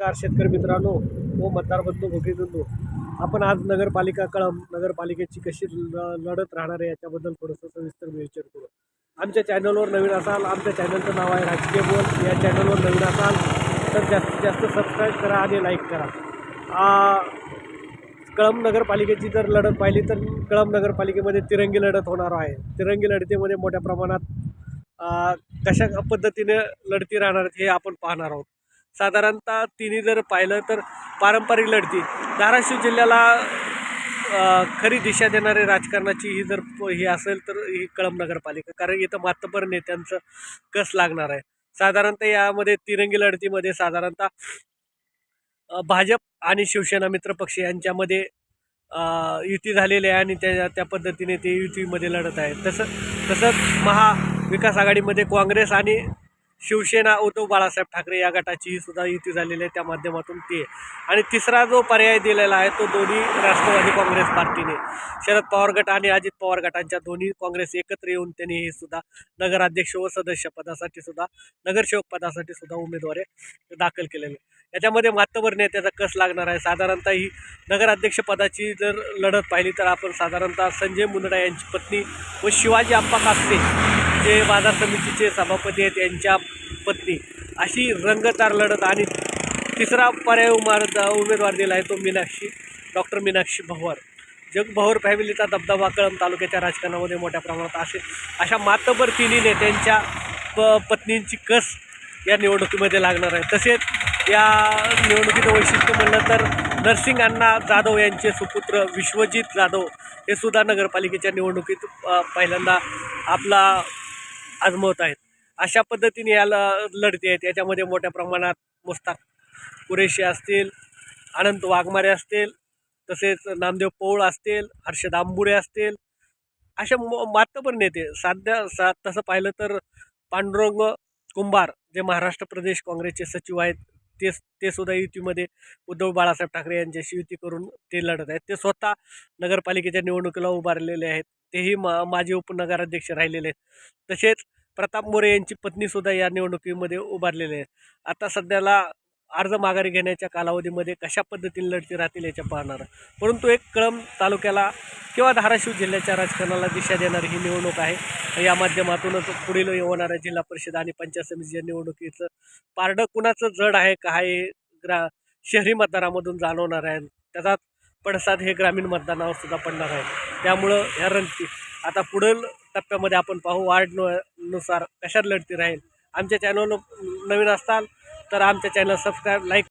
नमस्कार शेतकरी मित्रांनो व मतदार बंधू भगिनींनो. आपण आज नगरपालिका कळम नगरपालिकेची कशी ल- लढत राहणार आहे याच्याबद्दल थोडंसं सविस्तर विचार करू. आमच्या चॅनलवर नवीन असाल आमच्या चॅनलचं नाव आहे राजकीय बोल. या चॅनलवर नवीन असाल तर जास्तीत जास्त सबस्क्राईब करा आणि लाईक करा. कळम नगरपालिकेची जर लढत पाहिली तर कळम नगरपालिकेमध्ये तिरंगी लढत होणार आहे. तिरंगी लढतीमध्ये मोठ्या प्रमाणात कशा पद्धतीने लढती राहणार हे आपण पाहणार आहोत. साधारणतः तिन्ही जर पाहिलं तर पारंपरिक लढती. धाराशिव जिल्ह्याला खरी दिशा देणारे राजकारणाची ही जर प- ही असेल तर ही कळंब नगरपालिका. कारण इथं मातबर नेत्यांचं कस लागणार आहे? साधारणतः यामध्ये तिरंगी लढतीमध्ये साधारणतः भाजप आणि शिवसेना मित्रपक्ष यांच्यामध्ये युती झालेली आहे आणि त्या त्या पद्धतीने ते युतीमध्ये लढत आहे. तसं तसंच महाविकास आघाडीमध्ये काँग्रेस आणि शिवसेना उद्धव बाळासाहेब ठाकरे या गटाची सुद्धा युती झालेली आहे त्या माध्यमातून ती. आणि तिसरा जो पर्याय दिलेला आहे तो दोन्ही राष्ट्रवादी काँग्रेस पार्टीने. शरद पवार गट आणि अजित पवार गटांच्या दोन्ही काँग्रेस एकत्र येऊन त्यांनी हे सुद्धा नगराध्यक्ष व सदस्य पदासाठी सुद्धा नगरसेवक पदासाठी सुद्धा उमेदवारी दाखल केलेले याच्यामध्ये मातबर नेत्याचा कस लागणार आहे? साधारणतः ही नगराध्यक्ष पदाची जर लढत पाहिली तर आपण साधारणतः संजय मुंदडा यांची पत्नी व शिवाजी आप्पा कापसे जे बाजार समितीचे सभापती आहेत यांच्या पत्नी. अशी रंगतार लढत आणि तिसरा पर्याय उमार उमेदवार दिला आहे तो मीनाक्षी डॉक्टर मीनाक्षी भवर. जगभवर फॅमिलीचा दबदबा कळम तालुक्याच्या राजकारणामध्ये मोठ्या प्रमाणात असे अशा मातबर तिन्ही नेत्यांच्या प पत्नींची कस या निवडणुकीमध्ये लागणार आहे. तसेच या निवडणुकीचं वैशिष्ट्य म्हणलं तर नरसिंग अण्णा जाधव यांचे सुपुत्र विश्वजित जाधव हे सुद्धा नगरपालिकेच्या निवडणुकीत पहिल्यांदा आपला आजमवत आहेत. अशा पद्धतीने या ल- लढते आहेत. याच्यामध्ये मोठ्या प्रमाणात मुस्ताक कुरेशी असतील अनंत वाघमारे असतील तसेच नामदेव पौळ असतील हर्षद आंबुरे असतील अशा म- पण नेते. साध्या सा तसं पाहिलं तर पांडुरंग कुंभार जे महाराष्ट्र प्रदेश काँग्रेसचे सचिव आहेत ते ते सुद्धा युतीमध्ये उद्धव बाळासाहेब ठाकरे यांच्याशी युती करून ते लढत आहेत. ते स्वतः नगरपालिकेच्या निवडणुकीला उभारलेले आहेत. तेही मा माजी उपनगराध्यक्ष राहिलेले आहेत. तसेच प्रताप मोरे यांची पत्नीसुद्धा या निवडणुकीमध्ये उभारलेले आहेत आता सध्याला अर्ज माघारी घेण्याच्या कालावधीमध्ये कशा पद्धतीने लढती राहतील याच्या पाहणार. परंतु एक कळम तालुक्याला किंवा धाराशिव जिल्ह्याच्या राजकारणाला दिशा देणारी ही निवडणूक आहे. या माध्यमातूनच पुढील होणाऱ्या जिल्हा परिषद आणि पंचायत समितीच्या निवडणुकीचं पारडं कुणाचं जड आहे काय हे ग्रा शहरी मतदारामधून जाणवणार आहे. त्याचा पडसाद हे ग्रामीण मतदानावर सुद्धा पडणार आहे. त्यामुळं ह्या रणती आता पुढील टप्प्यामध्ये आपण पाहू वार्डनुसार कशात लढती राहील. आमच्या चॅनल नवीन असताल तर आमच्या चॅनल सबस्क्राईब लाईक